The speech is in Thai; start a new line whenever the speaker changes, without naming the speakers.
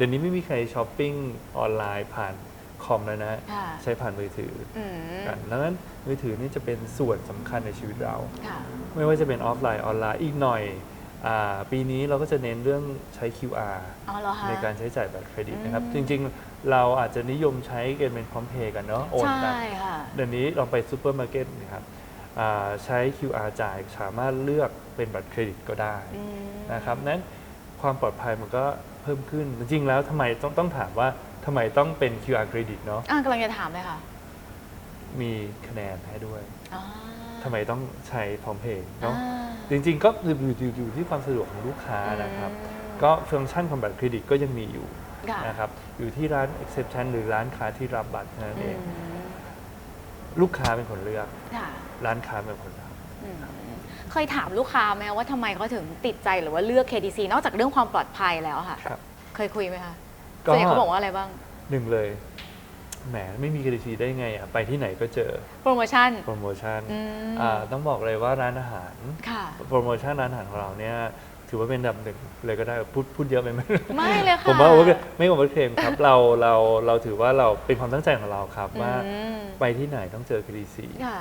เดี๋ยวนี้ไม่มีใครช้อปปิ้งออนไลน์ผ่านคอมแล้วนะ
ค่ะ
ใช้ผ่านมือถือ
อืม
กันดังนั้นมือถือนี่จะเป็นส่วนสำคัญในชีวิตเรา
ค่ะ
ไม่ว่าจะเป็นออฟไลน์ออนไลน์อีกหน่อยอาปีนี้เราก็จะเน้นเรื่องใช้ QR
อ๋อเหรอคะ
ในการใช้จ่ายบัตรเครดิตนะครับ
อืม
จริงๆ เราอาจจะนิยมใช้กันเป็นพร้อมเพย์กันเนาะโอนกัน
ใช่ค่ะ
เดี๋ยวนี้ลองไปซูเปอร์มาร์เก็ตนะครับอ่าใช้ QR จ่ายสามารถเลือกเป็นบัตรเครดิตก็ได้
อืม
นะครับนั้น ความปลอดภัยมันก็เพิ่มขึ้น จริงๆแล้วทำไมต้องต้องถามว่าทำไมต้องเป็น QR เครดิตเนาะ
อะกำลังจะถามเลยค่ะ
มีคะแนนให้ด้วย
อ๋อ
ทำไมต้องใช้พร้อมเพย์เนาะ
อ่า
จริงๆก็อยู่อยู่อยู่ที่ความสะดวกของลูกค้านะครับ
อืม
ก็ฟังก์ชันของบัตรเครดิตก็ยังมีอยู่
ค่ะ
นะครับอยู่ที่ร้าน exception หรือร้านค้าที่รับบัตรเท่านั้น
อื
เอง
ม
ลูกค้าเป็นคนเลือก
ค่ะ
ร้านค้าเป็นคนรับ
อืม เคยถามลูกค้าไหมว่าทำไมเขาถึงติดใจหรือว่าเลือก KDC นอกจากเรื่องความปลอดภัยแล้วค่ะ
ครับ
เคยคุยไหมคะ
ก็
ส่วนใหญ่เขาบอกว่าอะไรบ้าง
หนึ่งเลยแหมไม่มี KTC ได้ไงอะไปที่ไหนก็เจอ
โปรโมชั่น
โปรโมชั่น
อืม
อ่าต้องบอกเลยว่าร้านอาหาร
ค่ะ
โปรโมชั่นร้านอาหารของเราเนี่ยถือว่าเป็นอันดับหนึ่งเลยก็ได้พูดพูดเยอะไปไหม
ไม่เลยค่ะ
ผมว่าโอเวอร์ไม่โอเวอร์เคลมครับ เราเราเราถือว่าเราเป็นความตั้งใจของเราครับว่า
อืม
ไปที่ไหนต้องเจอ KTC
ค่ะ